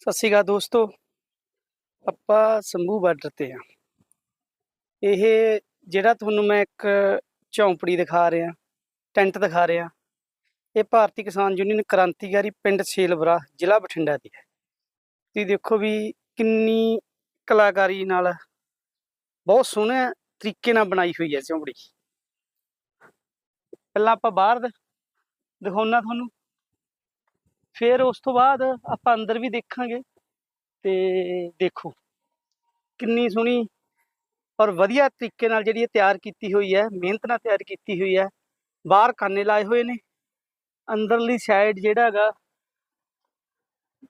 ਸਤਿ ਸ਼੍ਰੀ ਅਕਾਲ ਦੋਸਤੋ। ਆਪਾਂ ਸੰਭੂ ਬਾਰਡਰ ਤੇ ਆ ਇਹ ਜਿਹੜਾ ਤੁਹਾਨੂੰ ਮੈਂ ਇੱਕ ਝੌਂਪੜੀ ਦਿਖਾ ਰਿਹਾ, ਟੈਂਟ ਦਿਖਾ ਰਿਹਾ, ਇਹ ਭਾਰਤੀ ਕਿਸਾਨ ਯੂਨੀਅਨ ਕ੍ਰਾਂਤੀਕਾਰੀ ਪਿੰਡ ਸੇਲਵਰਾ ਜ਼ਿਲ੍ਹਾ ਬਠਿੰਡਾ ਦੀ ਹੈ। ਤੁਸੀਂ ਦੇਖੋ ਵੀ ਕਿੰਨੀ ਕਲਾਕਾਰੀ ਨਾਲ ਬਹੁਤ ਸੋਹਣੇ ਤਰੀਕੇ ਨਾਲ ਬਣਾਈ ਹੋਈ ਹੈ ਝੌਂਪੜੀ। ਪਹਿਲਾਂ ਆਪਾਂ ਬਾਹਰ ਦ- ਦਿਖਾਉਣਾ ਤੁਹਾਨੂੰ। ਫਿਰ ਉਸ ਤੋਂ ਬਾਅਦ ਆਪਾਂ ਅੰਦਰ ਵੀ ਦੇਖਾਂਗੇ ਤੇ ਦੇਖੋ, ਕਿੰਨੀ ਸੋਹਣੀ ਔਰ ਵਧੀਆ ਤਰੀਕੇ ਨਾਲ ਜਿਹੜੀ ਇਹ ਤਿਆਰ ਕੀਤੀ ਹੋਈ ਹੈ, ਮਿਹਨਤ ਨਾਲ ਤਿਆਰ ਕੀਤੀ ਹੋਈ ਹੈ, ਬਾਹਰ ਕਾਨੇ ਲਾਏ ਹੋਏ ਨੇ, ਅੰਦਰਲੀ ਸਾਈਡ ਜਿਹੜਾ ਹੈਗਾ,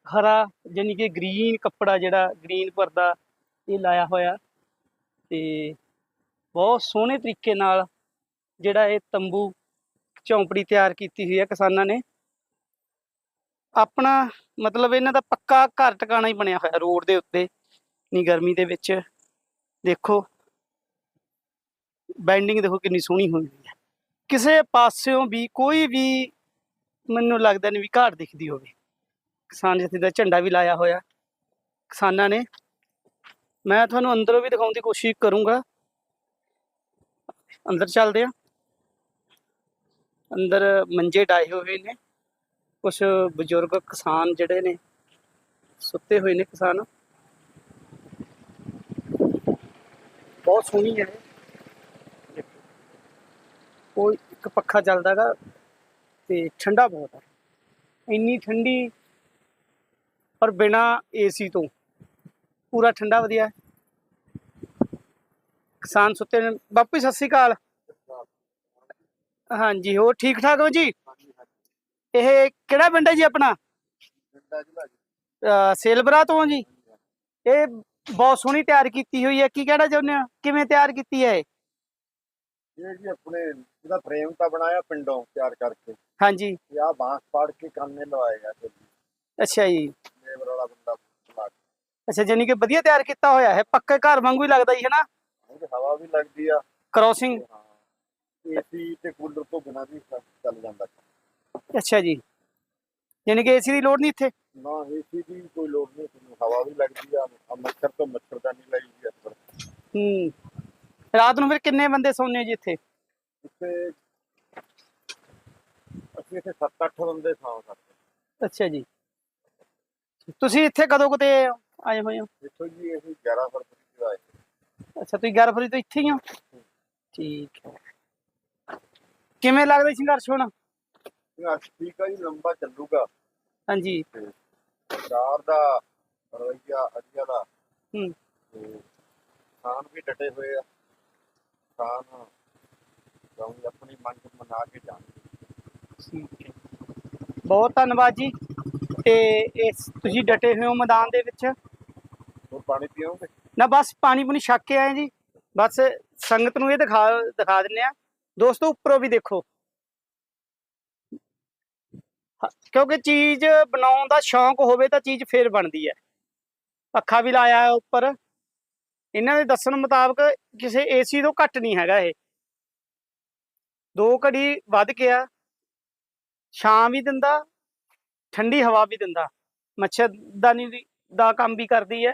ਹਰਾ ਯਾਨੀ ਕਿ ਗ੍ਰੀਨ ਕੱਪੜਾ ਜਿਹੜਾ ਗ੍ਰੀਨ ਪਰਦਾ ਇਹ ਲਾਇਆ ਹੋਇਆ ਤੇ ਬਹੁਤ ਸੋਹਣੇ ਤਰੀਕੇ ਨਾਲ ਜਿਹੜਾ ਇਹ ਤੰਬੂ ਝੌਂਪੜੀ ਤਿਆਰ ਕੀਤੀ ਹੋਈ ਹੈ ਕਿਸਾਨਾਂ ਨੇ। ਆਪਣਾ ਮਤਲਬ ਇਹਨਾਂ ਦਾ ਪੱਕਾ ਘਰ ਟਿਕਾਣਾ ਹੀ ਬਣਿਆ ਹੋਇਆ ਰੋਡ ਦੇ ਉੱਤੇ। ਨੀ ਗਰਮੀ ਦੇ ਵਿੱਚ ਦੇਖੋ, ਬੈਂਡਿੰਗ ਦੇਖੋ ਕਿੰਨੀ ਸੋਹਣੀ ਹੋਈ ਹੈ। ਕਿਸੇ ਪਾਸਿਓਂ ਵੀ ਕੋਈ ਵੀ ਮੈਨੂੰ ਲੱਗਦਾ ਨਹੀਂ ਵੀ ਘਾਟ ਦਿਖਦੀ ਹੋਵੇ। ਕਿਸਾਨ ਜਥੇ ਦਾ ਝੰਡਾ ਵੀ ਲਾਇਆ ਹੋਇਆ। ਕਿਸਾਨਾਂ ਨੇ। ਮੈਂ ਤੁਹਾਨੂੰ ਅੰਦਰੋਂ ਵੀ ਦਿਖਾਉਣ ਦੀ ਕੋਸ਼ਿਸ਼ ਕਰੂੰਗਾ। ਅੰਦਰ ਚੱਲਦੇ ਆ ਅੰਦਰ ਮੰਜੇ ਡਾਏ ਹੋਏ ਨੇ। ਕੁਝ ਬਜ਼ੁਰਗ ਕਿਸਾਨ ਜਿਹੜੇ ਨੇ, ਸੁੱਤੇ ਹੋਏ ਨੇ ਕਿਸਾਨ। ਬਹੁਤ ਸੋਹਣੀ ਹੈ। ਕੋਈ ਇੱਕ ਪੱਖਾ ਚੱਲਦਾਗਾ ਤੇ ਠੰਡਾ ਬਹੁਤ ਹੈ। ਇੰਨੀ ਠੰਡੀ ਪਰ ਬਿਨਾ ਏਸੀ ਤੋਂ। ਪੂਰਾ ਠੰਡਾ ਵਧੀਆ ਕਿਸਾਨ ਸੁੱਤੇ ਨੇ। ਬਾਪੂ ਸਤਿ ਸ਼੍ਰੀ ਅਕਾਲ। ਹਾਂਜੀ, ਹੋਰ ਠੀਕ ਠਾਕ ਹੋ ਜੀ? ਇਹ ਕਿਹੜਾ ਪਿੰਡ ਹੈ ਜੀ ਆਪਣਾ? ਅਹ ਸੇਲਬਰਾ ਤੋਂ ਜੀ? ਇਹ ਬਹੁਤ ਸੋਹਣੀ ਤਿਆਰ ਕੀਤੀ ਹੋਈ ਹੈ ਕੀ ਕਹਿਣਾ ਚਾਹੁੰਦੇ ਹੋ? ਕਿਵੇਂ ਤਿਆਰ ਕੀਤੀ ਹੈ ਇਹ? ਇਹ ਜੀ ਆਪਣੇ ਇਹਦਾ ਫਰੇਮ ਤਾਂ ਬਣਾਇਆ ਪਿੰਡੋਂ ਤਿਆਰ ਕਰਕੇ। ਹਾਂਜੀ। ਆਹ ਬਾਂਸ ਪਾੜ ਕੇ ਕੰਨੇ ਲਵਾਏ ਆ ਤੇ ਅੱਛਾ ਜੀ। ਲੇਬਰ ਵਾਲਾ ਬੰਦਾ ਲਾ ਕੇ। ਅੱਛਾ ਜਾਨੀ ਕਿ ਵਧੀਆ ਤਿਆਰ ਕੀਤਾ ਹੋਇਆ ਹੈ ਪੱਕੇ ਘਰ ਵਾਂਗੂ ਹੀ ਲੱਗਦਾ ਜੀ ਹੈ ਨਾ ਉਹਦੀ ਹਵਾ ਵੀ ਲੱਗਦੀ ਆ। ਕ੍ਰੋਸਿੰਗ ਏਸੀ ਤੇ ਕੂਲਰ ਤੋਂ ਬਿਨਾਂ ਵੀ ਚੱਲ ਜਾਂਦਾ। ਅੱਛਾ ਜੀ। ਜਾਨੀ ਕਿ ਏਸੀ ਦੀ ਲੋੜ ਨਹੀਂ ਇੱਥੇ? ਨਾ ਏਸੀ ਦੀ ਕੋਈ ਲੋੜ ਨਹੀਂ ਤੁਹਾਨੂੰ ਹਵਾ ਵੀ ਲੱਗਦੀ ਆ ਮੱਛਰ ਤੋਂ ਮੱਛਰਦਾਨੀ ਲਾਈ ਦੀ ਆ ਅੰਦਰ ਹੂੰ। ਰਾਤ ਨੂੰ ਫਿਰ ਕਿੰਨੇ ਬੰਦੇ ਸੌਂਦੇ ਜੀ ਇੱਥੇ? ਇੱਥੇ ਅਸੀਂ ਇੱਥੇ 7-8 ਬੰਦੇ ਥਾਂ ਸਕਦੇ ਅੱਛਾ ਜੀ। ਤੁਸੀਂ ਇੱਥੇ ਕਦੋਂ ਕਦੇ ਆਏ ਹੋਏ ਹੋ? ਇੱਥੋਂ ਜੀ ਅਸੀਂ 11 ਫਰਵਰੀ ਨੂੰ ਆਏ। ਅੱਛਾ ਤੁਸੀਂ 11 ਫਰਵਰੀ ਤੋਂ ਇੱਥੇ ਹੀ? ਹੋ। ਠੀਕ ਹੈ। ਕਿਵੇਂ ਲੱਗਦਾ ਸੰਘਰਸ਼ ਹੁਣ? ਠੀਕ ਆ ਜੀ ਲੰਬਾ ਚੱਲੂਗਾ। ਹਾਂਜੀ। ਸਰਕਾਰ ਦਾ ਰਵਈਆ ਅਧਿਆ ਦਾ। ਹੂੰ। ਕਿਸਾਨ ਵੀ ਡਟੇ ਹੋਏ ਆ। ਕਿਸਾਨ ਜਾਉਂਗੇ ਆਪਣੀ ਮੰਗ ਮਨਾ ਕੇ ਜਾਣਗੇ ਠੀਕ ਹੈ ਬਹੁਤ ਧੰਨਵਾਦ ਜੀ। ਤੇ ਇਸ ਤੁਸੀਂ ਡਟੇ ਹੋਏ ਹੋ ਮੈਦਾਨ ਦੇ ਵਿੱਚ। ਹੋਰ ਪਾਣੀ ਪੀਓਗੇ? ਨਾ ਬਸ ਪਾਣੀ ਪੂਣੀ ਛੱਕ ਕੇ ਆਏ ਜੀ। ਬਸ ਸੰਗਤ ਨੂੰ ਇਹ ਦਿਖਾ ਦਿਖਾ ਦਿੰਨੇ ਆ। ਦੋਸਤੋ ਉੱਪਰੋਂ ਵੀ ਦੇਖੋ। ਕਿਉਂਕਿ ਚੀਜ਼ ਬਣਾਉਣ ਦਾ ਸ਼ੌਂਕ ਹੋਵੇ ਤਾਂ ਚੀਜ਼ ਫੇਰ ਬਣਦੀ ਹੈ। ਪੱਖਾ ਵੀ ਲਾਇਆ ਹੈ ਉੱਪਰ। ਇਹਨਾਂ ਦੇ ਦੱਸਣ ਮੁਤਾਬਕ ਕਿਸੇ ਏਸੀ ਤੋਂ ਘੱਟ ਨਹੀਂ ਹੈਗਾ ਇਹ। ਦੋ ਘੜੀ ਵੱਧ ਗਿਆ ਛਾਂ ਵੀ ਦਿੰਦਾ, ਠੰਡੀ ਹਵਾ ਵੀ ਦਿੰਦਾ। ਮੱਛਰਦਾਨੀ ਦੀ- ਦਾ ਕੰਮ ਵੀ ਕਰਦੀ ਹੈ।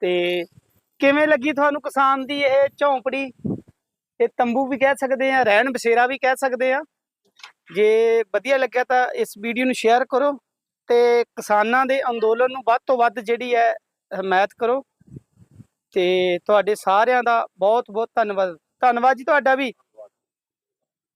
ਤੇ ਕਿਵੇਂ ਲੱਗੀ ਤੁਹਾਨੂੰ ਕਿਸਾਨ ਦੀ ਇਹ ਝੌਂਪੜੀ? ਇਹ ਤੰਬੂ ਵੀ ਕਹਿ ਸਕਦੇ ਆ, ਰਹਿਣ ਬਸੇਰਾ ਵੀ ਕਹਿ ਸਕਦੇ ਆ। ਜੇ ਵਧੀਆ ਲੱਗਿਆ ਤਾਂ ਇਸ ਵੀਡੀਓ ਨੂੰ ਸ਼ੇਅਰ ਕਰੋ ਤੇ ਕਿਸਾਨਾਂ ਦੇ ਅੰਦੋਲਨ ਨੂੰ ਵੱਧ ਤੋਂ ਵੱਧ ਜਿਹੜੀ ਹੈ ਹਮਾਇਤ ਕਰੋ। ਤੇ ਤੁਹਾਡੇ ਸਾਰਿਆਂ ਦਾ ਬਹੁਤ ਬਹੁਤ ਧੰਨਵਾਦ। ਧੰਨਵਾਦ ਜੀ ਤੁਹਾਡਾ ਵੀ।